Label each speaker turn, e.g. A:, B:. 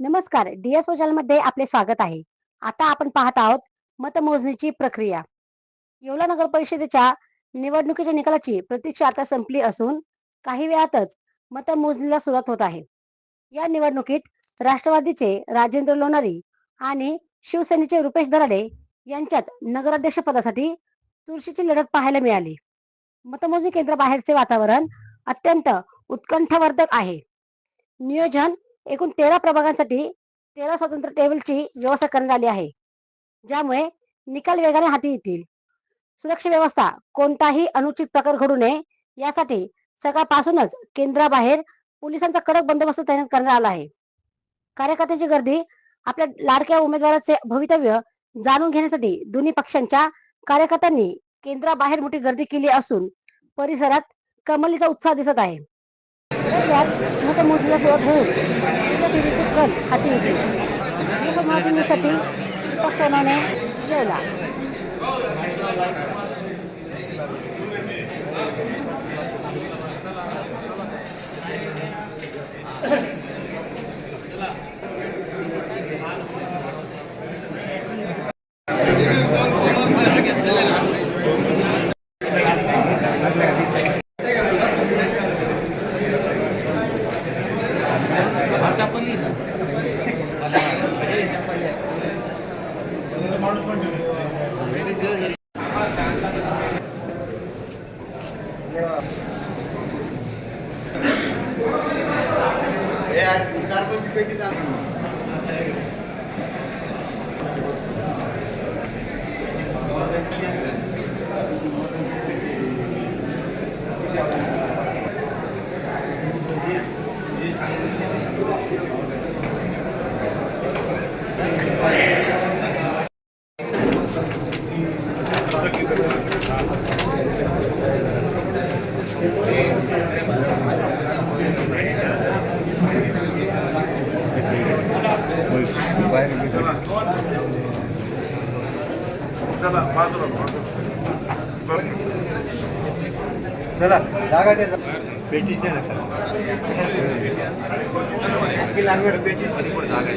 A: नमस्कार. डीएसमध्ये आपले स्वागत आहे. आता आपण पाहत आहोत मतमोजणीची प्रक्रिया. येवला नगर परिषदेच्या निवडणुकीच्या निकालाची प्रतीक्षा आता संपली असून काही वेळातच मतमोजणीला सुरुवात होत आहे. या निवडणुकीत राष्ट्रवादीचे राजेंद्र लोणारी आणि शिवसेनेचे रुपेश दराडे यांच्यात नगराध्यक्ष पदासाठी चुरशीची लढत पाहायला मिळाली. मतमोजणी केंद्राबाहेरचे वातावरण अत्यंत उत्कंठवर्धक आहे. नियोजन एकूण तेरा प्रभागांसाठी तेरा स्वतंत्र टेबलची व्यवस्था करण्यात आली आहे ज्यामुळे निकाल वेगाने हाती येतील. सुरक्षा व्यवस्था कोणताही अनुचित प्रकार घडू नये यासाठी सकाळपासूनच केंद्राबाहेर पोलिसांचा कडक बंदोबस्त तैनात करण्यात आला आहे. कार्यकर्त्यांची गर्दी आपल्या लाडक्या उमेदवाराचे भवितव्य जाणून घेण्यासाठी दोन्ही पक्षांच्या कार्यकर्त्यांनी केंद्राबाहेर मोठी गर्दी केली असून परिसरात कमलीचा उत्साह दिसत आहे. थोड्याच मोठ्या मतमोजणीला सुरुवात होऊन टीव्हीचे कल हाती येतील. मतमोजणीसाठी दीपक सोनवणे येवला
B: चला बाजूला
C: चला जागा दे पेटी दे ना लागेल जागा